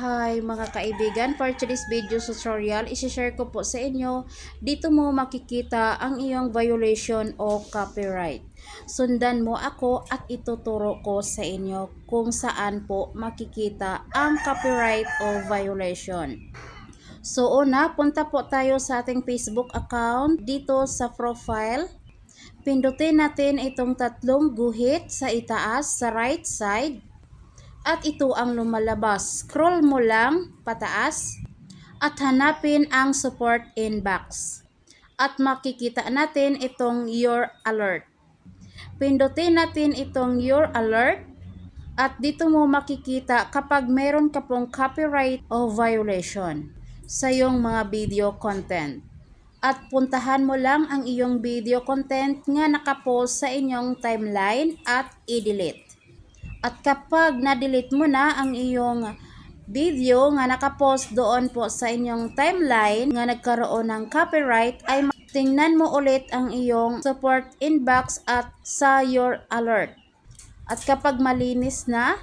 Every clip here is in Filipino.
Hi mga kaibigan, for today's video tutorial, isi-share ko po sa inyo, dito mo makikita ang iyong violation o copyright. Sundan mo ako at ituturo ko sa inyo kung saan po makikita ang copyright o violation. So una, punta po tayo sa ating Facebook account dito sa profile. Pindutin natin itong tatlong guhit sa itaas sa right side at ito ang lumalabas. Scroll mo lang pataas at hanapin ang support inbox. At makikita natin itong your alert. Pindutin natin itong your alert at dito mo makikita kapag meron ka pong copyright o violation sa iyong mga video content. At puntahan mo lang ang iyong video content nga nakapost sa inyong timeline at i-delete. At kapag na-delete mo na ang iyong video nga nakapost doon po sa inyong timeline nga nagkaroon ng copyright ay tingnan mo ulit ang iyong support inbox at sa your alert. At kapag malinis na,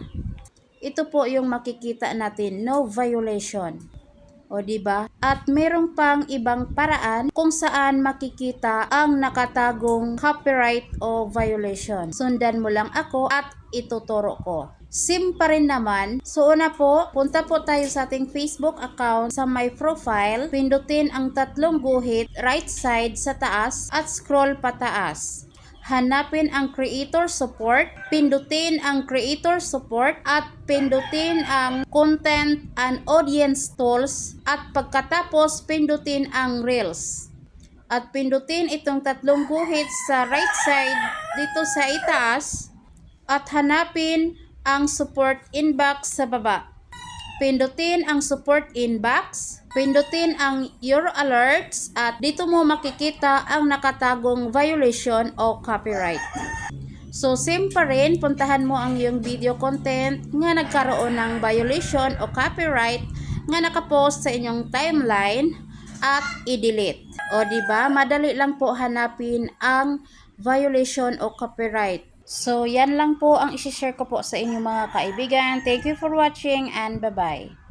ito po yung makikita natin, no violation. O di ba? At merong pang ibang paraan kung saan makikita ang nakatagong copyright o violation. Sundan mo lang ako at ituturo ko. Sim pa rin naman. So una po, punta po tayo sa ating Facebook account sa my profile. Pindutin ang tatlong guhit right side sa taas at scroll pataas hanapin ang creator support, pindutin ang creator support at pindutin ang content and audience tools at pagkatapos pindutin ang reels. At pindutin itong tatlong guhit sa right side dito sa itaas at hanapin ang support inbox sa baba. Pindutin ang support inbox, pindutin ang your alerts at dito mo makikita ang nakatagong violation o copyright. So same pa rin, puntahan mo ang iyong video content nga nagkaroon ng violation o copyright nga nakapost sa inyong timeline at i-delete. O ba? Madali lang po hanapin ang violation o copyright. So, yan lang po ang isi-share ko po sa inyo mga kaibigan. Thank you for watching and bye-bye.